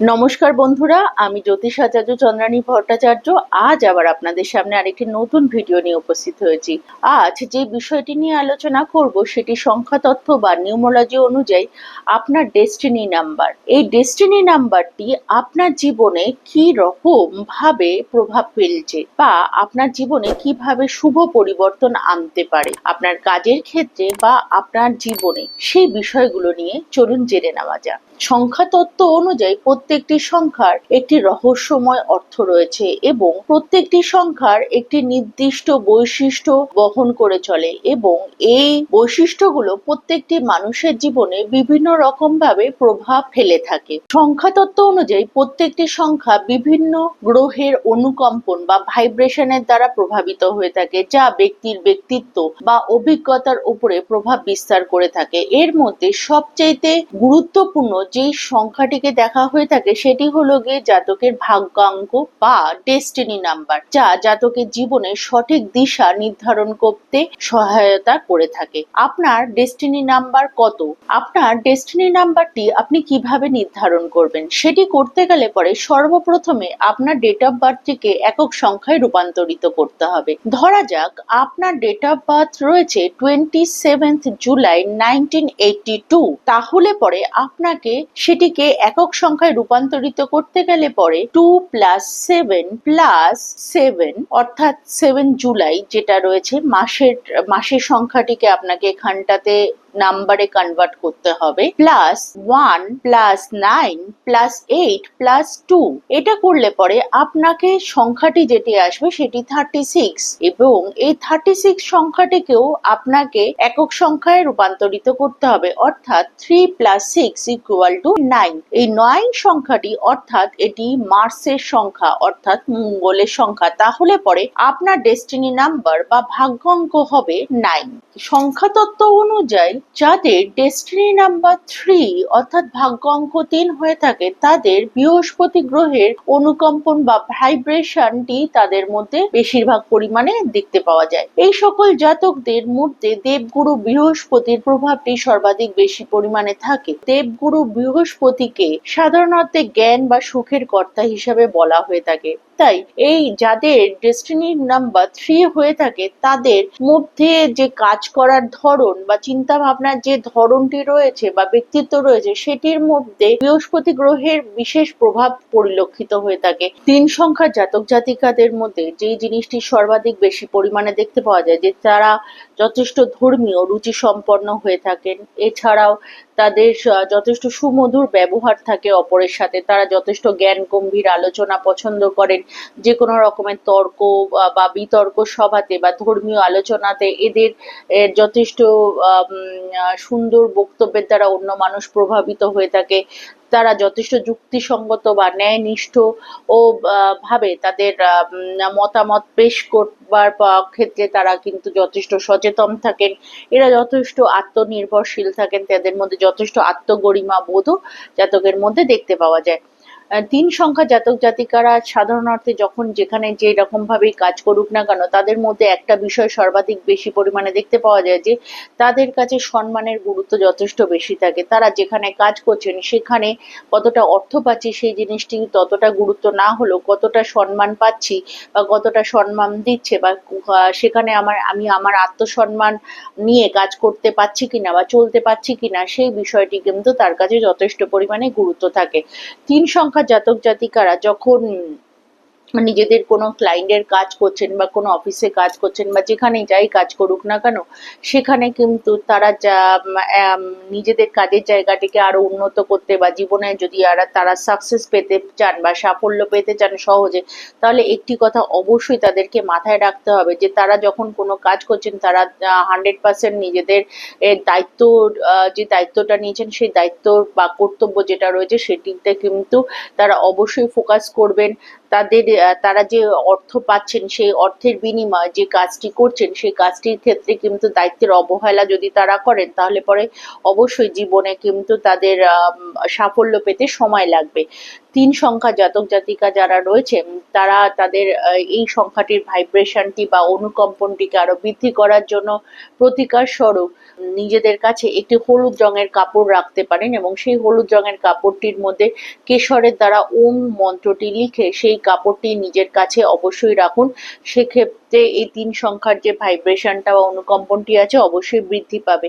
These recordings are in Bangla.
নমস্কার বন্ধুরা, আমি জ্যোতিষাচার্য চন্দ্রানী ভট্টাচার্য। আজ আবার আপনাদের সামনে আরেকটি নতুন ভিডিও নিয়ে উপস্থিত হয়েছি। আজ যে বিষয়টি নিয়ে আলোচনা করব সেটি সংখ্যা তত্ত্ব বা নিউমোলজি অনুযায়ী আপনার ডেস্টিনি নাম্বার। এই ডেস্টিনি নাম্বারটি আপনার জীবনে কি রকম ভাবে প্রভাব ফেলছে বা আপনার জীবনে কীভাবে শুভ পরিবর্তন আনতে পারে, আপনার কাজের ক্ষেত্রে বা আপনার জীবনে, সেই বিষয়গুলো নিয়ে চলুন জেনে নেওয়া যাক। সংখ্যা তত্ত্ব অনুযায়ী প্রত্যেকটি সংখ্যার একটি রহস্যময় অর্থ রয়েছে এবং প্রত্যেকটি সংখ্যার একটি নির্দিষ্ট বৈশিষ্ট্য বহন করে চলে এবং এই বৈশিষ্ট্যগুলো প্রত্যেকটি মানুষের জীবনে বিভিন্ন রকম ভাবে প্রভাব ফেলে থাকে। সংখ্যা তত্ত্ব অনুযায়ী প্রত্যেকটি সংখ্যা বিভিন্ন গ্রহের অনুকম্পন বা ভাইব্রেশনের দ্বারা প্রভাবিত হয়ে থাকে, যা ব্যক্তির ব্যক্তিত্ব বা অভিজ্ঞতার উপরে প্রভাব বিস্তার করে থাকে। এর মধ্যে সবচাইতে গুরুত্বপূর্ণ যেই সংখ্যাটিকে দেখা হয়ে থাকে সেটি হলো গিয়ে জাতকের ভাগ্যাঙ্ক বা ডেস্টিনি নাম্বার যা জাতকের জীবনে সঠিক দিশা নির্ধারণ করতে সহায়তা করে থাকে। আপনার ডেস্টিনি নাম্বার কত? আপনার ডেস্টিনি নাম্বারটি আপনি কীভাবে নির্ধারণ করবেন? সেটি করতে গেলে পরে সর্বপ্রথমে আপনার ডেট অফ বার্থটিকে একক সংখ্যায় রূপান্তরিত করতে হবে। ধরা যাক, আপনার ডেট অফ বার্থ রয়েছে twenty seventh July nineteen eighty two তাহলে পরে আপনাকে সেটিকে একক সংখ্যায় রূপান্তরিত করতে গেলে পরে two plus seven plus seven অর্থাৎ সেভেন জুলাই, যেটা রয়েছে মাসের মাসের সংখ্যাটিকে আপনাকে এখানটাতে নাম্বারে কনভার্ট করতে হবে। Plus one plus nine plus eight plus two এটা করলে পরে আপনাকে সংখ্যাটি যেটি আসবে সেটি থার্টি সিক্স এবং এই থার্টি সিক্স সংখ্যাটিকেও আপনাকে একক সংখ্যায় রূপান্তরিত করতে হবে, অর্থাৎ three plus six equal to nine এই নয় সংখ্যাটি অর্থাৎ এটি মার্সের সংখ্যা, অর্থাৎ মঙ্গলের সংখ্যা। তাহলে পরে আপনার ডেস্টিনি নাম্বার বা ভাগ্য অঙ্ক হবে নাইন সংখ্যা তত্ত্ব অনুযায়ী যাদের ডেস্টিনি নাম্বার থ্রি অর্থাৎ ভাগ্য অঙ্ক তিন হয়ে থাকে, তাদের বৃহস্পতি গ্রহের অনুকম্পন বা ভাইব্রেশনটি তাদের মধ্যে বেশিরভাগ পরিমাণে দেখতে পাওয়া যায়। এই সকল জাতকদের মধ্যে দেবগুরু বৃহস্পতির প্রভাবটি সর্বাধিক বেশি পরিমাণে থাকে। দেবগুরু বৃহস্পতিকে সাধারণত জ্ঞান বা সুখের কর্তা হিসাবে বলা হয়ে থাকে। তাই এই যাদের ডেস্টিনি নাম্বার থ্রি হয়ে থাকে, তাদের মধ্যে যে কাজ করার ধরন বা চিন্তা ভাবনার যে ধরনটি রয়েছে বা ব্যক্তিত্ব রয়েছে, সেটির মধ্যে বৃহস্পতি গ্রহের বিশেষ প্রভাব পরিলক্ষিত হয়ে থাকে। তিন সংখ্যার জাতক জাতিকাদের মধ্যে যেই জিনিসটি সর্বাধিক বেশি পরিমাণে দেখতে পাওয়া যায়, যে তারা যথেষ্ট ধর্মীয় রুচি সম্পন্ন হয়ে থাকেন। এছাড়াও তাদের যথেষ্ট সুমধুর ব্যবহার থাকে অপরের সাথে। তারা যথেষ্ট জ্ঞান, গম্ভীর আলোচনা পছন্দ করেন। যে কোনো রকমের তর্ক বা বিতর্ক সভাতে বা ধর্মীয় আলোচনাতে এদের যথেষ্ট সুন্দর বক্তব্যের দ্বারা অন্য মানুষ প্রভাবিত হয়ে থাকে। তারা যথেষ্ট যুক্তিসঙ্গত বা ন্যায়নিষ্ঠ ও ভাবে তাদের মতামত পেশ করবার ক্ষেত্রে তারা কিন্তু যথেষ্ট সচেতন থাকেন। এরা যথেষ্ট আত্মনির্ভরশীল থাকেন। তাদের মধ্যে যথেষ্ট আত্মগরিমা বোধও জাতকের মধ্যে দেখতে পাওয়া যায়। তিন সংখ্যা জাতক জাতিকারা সাধারণ অর্থে যখন যেখানে যে রকম ভাবেই কাজ করুক না কেন, তাদের মধ্যে একটা বিষয় সর্বাধিক বেশি পরিমাণে দেখতে পাওয়া যায় যে, তাদের কাছে সম্মানের গুরুত্ব যথেষ্ট বেশি থাকে। তারা যেখানে কাজ করছেন, সেখানে কতটা অর্থ পাচ্ছি সেই জিনিসটি ততটা গুরুত্ব না হলেও কতটা সম্মান পাচ্ছি বা কতটা সম্মান দিচ্ছে বা সেখানে আমার, আমি আমার আত্মসম্মান নিয়ে কাজ করতে পারছি কিনা বা চলতে পারছি কিনা, সেই বিষয়টি কিন্তু তার কাছে যথেষ্ট পরিমাণে গুরুত্ব থাকে। তিন সংখ্যা সংখ্যার জাতক জাতিকারা যখন নিজেদের কোনো ক্লায়েন্টের কাজ করছেন বা কোনো অফিসে কাজ করছেন বা যেখানেই যাই কাজ করুক না কেন, সেখানে কিন্তু তারা যা নিজেদের কাজের জায়গাটিকে আরও উন্নত করতে বা জীবনে যদি আর, তারা সাকসেস পেতে চান বা সাফল্য পেতে চান সহজে, তাহলে একটি কথা অবশ্যই তাদেরকে মাথায় রাখতে হবে যে তারা যখন কোনো কাজ করছেন, তারা হান্ড্রেড পার্সেন্ট নিজেদের দায়িত্ব যে দায়িত্বটা নিয়েছেন, সেই দায়িত্ব বা কর্তব্য যেটা রয়েছে, সেটিতে কিন্তু তারা অবশ্যই ফোকাস করবেন। তাদের তারা যে অর্থ পাচ্ছেন, সেই অর্থের বিনিময়ে যে কাজটি করছেন, সেই কাজটির ক্ষেত্রে কিন্তু দায়িত্বের অবহেলা যদি তারা করেন, তাহলে পরে অবশ্যই জীবনে কিন্তু তাদের সাফল্য পেতে সময় লাগবে। তিন সংখ্যা জাতক জাতিকা যারা রয়েছে, তারা তাদের এই সংখ্যাটির ভাইব্রেশনটি বা অনুকম্পনটিকে আরও বৃদ্ধি করার জন্য প্রতিকার স্বরূপ নিজেদের কাছে একটি হলুদ রঙের কাপড় রাখতে পারেন এবং সেই হলুদ রঙের কাপড়টির মধ্যে কেশরের দ্বারা ওম মন্ত্রটি লিখে সেই কাপড়টি নিজের কাছে অবশ্যই রাখুন। সেক্ষেত্রে এই তিন সংখ্যার যে ভাইব্রেশনটা বা অনুকম্পনটি আছে, অবশ্যই বৃদ্ধি পাবে।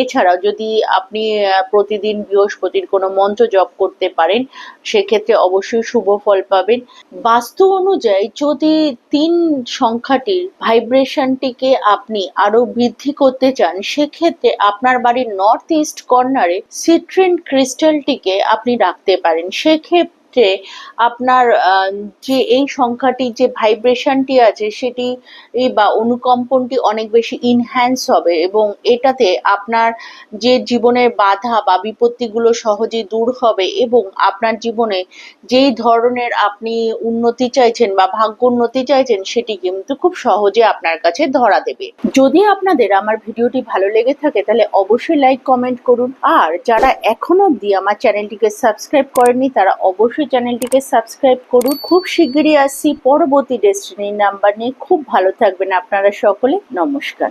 এছাড়াও যদি আপনি প্রতিদিন বৃহস্পতির কোনো মন্ত্র জপ করতে পারেন, সেক্ষেত্রে অবশ্যই শুভ ফল পাবেন। বাস্তু অনুযায়ী যদি তিন সংখ্যাটির ভাইব্রেশনটিকে আপনি আরও বৃদ্ধি করতে চান, সেক্ষেত্রে আপনার বাড়ির নর্থ ইস্ট কর্নারে সিট্রিন ক্রিস্টালটিকে আপনি রাখতে পারেন। সেক্ষেত্রে আপনার আহ, যে এই সংখ্যাটি যে ভাইব্রেশনটি আছে সেটি বা অনুকম্পনটি অনেক বেশি ইনহ্যান্স হবে এবং এটাতে আপনার যে জীবনের বাধা বা বিপত্তিগুলো সহজেই দূর হবে এবং আপনার জীবনে যেই ধরনের আপনি উন্নতি চাইছেন বা ভাগ্য উন্নতি চাইছেন সেটি কিন্তু খুব সহজে আপনার কাছে ধরা দেবে। যদি আপনাদের আমার ভিডিওটি ভালো লেগে থাকে তাহলে অবশ্যই লাইক কমেন্ট করুন। আর যারা এখনও অবধি আমার চ্যানেলটিকে সাবস্ক্রাইব করেননি তারা অবশ্যই চ্যানেলটিকে সাবস্ক্রাইব করুন। খুব শিগগিরই আসছি পরবর্তী ডেস্টিনির নাম্বার নিয়ে। খুব ভালো থাকবেন আপনারা সকলে। নমস্কার।